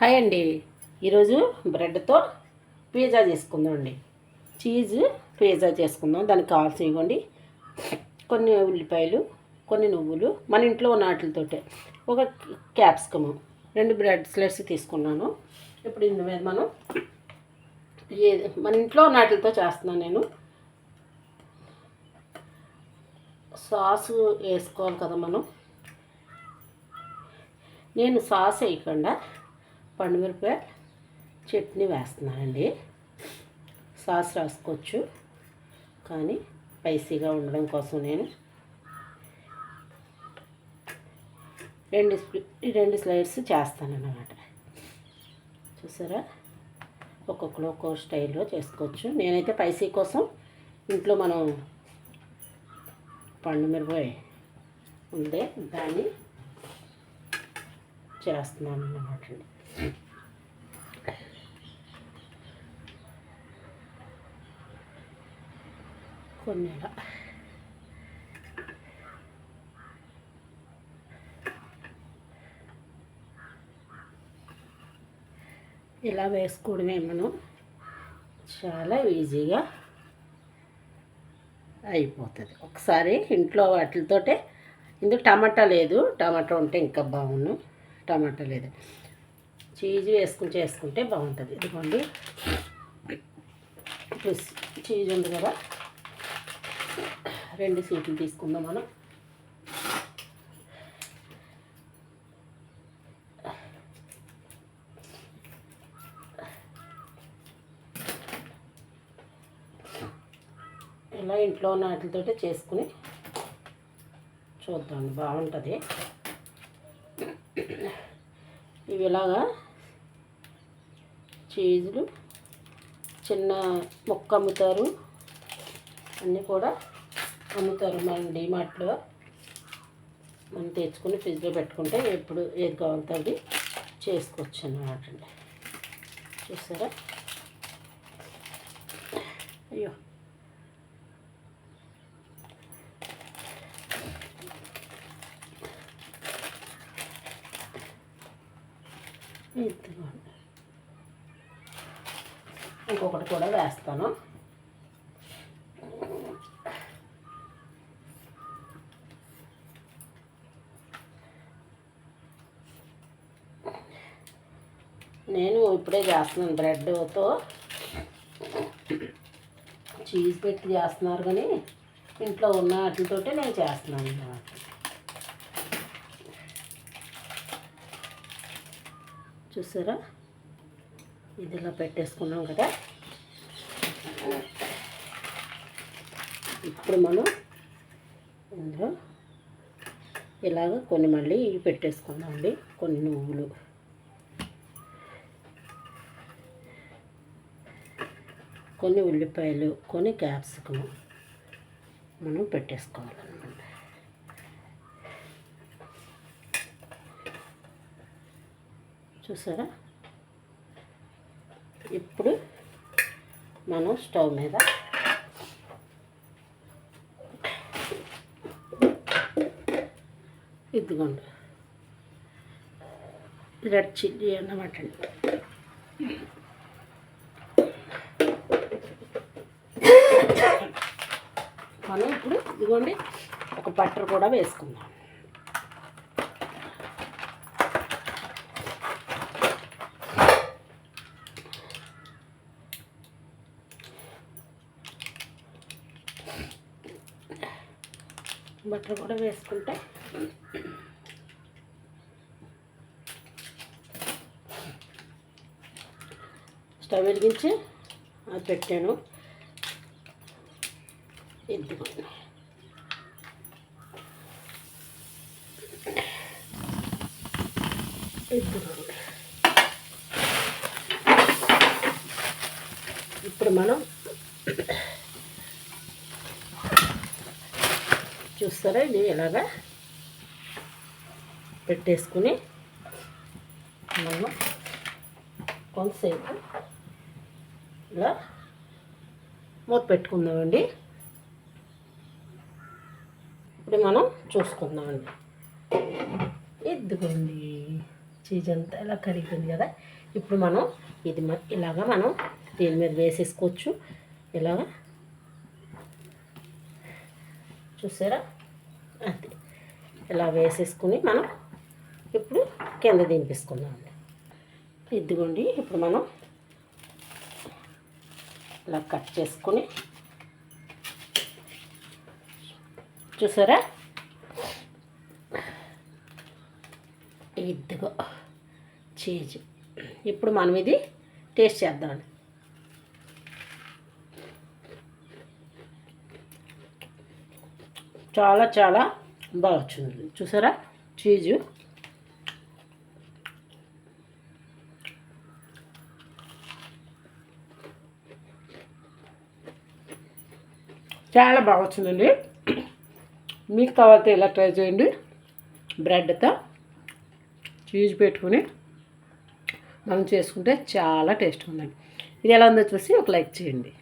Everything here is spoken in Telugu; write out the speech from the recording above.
హాయ్ అండి. ఈరోజు బ్రెడ్తో పిజ్జా చేసుకుందాం అండి చీజ్ పిజ్జా చేసుకుందాం. దానికి కావాల్సి ఇవ్వండి. కొన్ని ఉల్లిపాయలు కొన్ని నువ్వులు మన ఇంట్లో ఉన్న వాటితోటే. ఒక క్యాప్సికము రెండు బ్రెడ్ స్లెట్స్ తీసుకున్నాను. ఇప్పుడు ఇందు మీద మనం ఏ- మన ఇంట్లో ఉన్న వాటితో చేస్తున్నాను నేను. సాసు వేసుకోవాలి కదా మనం. నేను సాస్ వేయకుండా పండుమిరపకాయ చట్నీ వేస్తున్నానండి. సాస్ రాసుకోవచ్చు. కానీ స్పైసీగా ఉండడం కోసం నేను రెండు స్పి- రెండు స్లైడ్స్ చేస్తానన్నమాట. చూసారా? ఒక్కొక్కరు ఒక్కో స్టైల్లో చేసుకోవచ్చు. నేనైతే పైసీ కోసం ఇంట్లో మనం పండు మిరపకాయ ఉందే దాన్ని చేస్తున్నాను అన్నమాట అండి. కొన్ని ఇలా ఇలా వేసుకోవడమే మనం. చాలా ఈజీగా అయిపోతుంది. ఒకసారి ఇంట్లో వాటితోటే ఇందులో టమాటా లేదు. టమాటా ఉంటే ఇంకా బాగుండు. టమాటా లేదు. చీజ్ వేసుకుని చేసుకుంటే బాగుంటుంది. ఇదిగోండి. ఇప్పుడు చీజ్ ఉంది కదా. రెండు సీట్లు తీసుకుందాం మనం. ఇలా ఇంట్లో ఉన్న వాటితో చేసుకుని చూద్దాం. బాగుంటుంది. ఇవి ఇలాగా చీజులు చిన్న మొక్క అమ్ముతారు. అన్నీ కూడా అమ్ముతారు మన డిమార్ట్లో. మనం తెచ్చుకుని ఫ్రిడ్జ్లో పెట్టుకుంటే ఎప్పుడు ఏది కావాలంటే అది చేసుకోవచ్చు అన్నమాట అండి. చూసారా? అయ్యో! ఇదిగోండి ఇంకొకటి కూడా వేస్తాను. నేను ఇప్పుడే చేస్తున్నాను బ్రెడ్తో. చీజ్ పెట్టి చేస్తున్నారు కానీ ఇంట్లో ఉన్న వాటితోటే నేను చేస్తున్నాను అన్నమాట. చూసారా? ఇది ఇలా పెట్టేసుకున్నాం కదా. ఇప్పుడు మనం ఇందులో ఇలాగ కొన్ని మళ్ళీ ఇవి పెట్టేసుకుందామండి కొన్ని నువ్వులు. కొన్ని ఉల్లిపాయలు కొన్ని క్యాప్సికము మనం పెట్టేసుకోవాలన్నమాట. చూసారా? ఇప్పుడు మనం స్టవ్ మీద ఇదిగోండి. రెడ్ చిల్లీ అన్నమాట మనం ఇప్పుడు ఇదిగోండి ఒక బట్టర్ కూడా వేసుకుందాం. బటర్ కూడా వేసుకుంటే స్టవ్ వెలిగించి అది పెట్టాను. ఎందుకు ఇప్పుడు మనం చూస్తారా ఇది ఇలాగా పెట్టేసుకుని మనం కొంతసేపు ఇలా మూత పెట్టుకుందామండి. ఇప్పుడు మనం చూసుకుందామండి. ఎద్దుకోండి చీజ్ అంతా ఇలా కరిగింది కదా. ఇప్పుడు మనం ఇది ఇలాగ ఇలాగా మనం దీని మీద వేసేసుకోవచ్చు. ఇలాగా. చూసారా? అది ఇలా వేసేసుకుని మనం ఇప్పుడు కింద దింపేసుకుందాం ఇదిగోండి ఇప్పుడు మనం ఇలా కట్ చేసుకుని చూసారా? ఇదిగో చీజ్. ఇప్పుడు మనం ఇది టేస్ట్ చేద్దామండి చాలా చాలా బాగా వచ్చింది చూసారా? చీజు. చాలా బాగా వచ్చిందండి. మీకు కావాలంటే ఇలా ట్రై చేయండి. బ్రెడ్తో చీజ్ పెట్టుకుని మనం చేసుకుంటే చాలా టేస్ట్ ఉందండి. ఇది ఎలా ఉందో చూసి ఒక లైక్ చేయండి.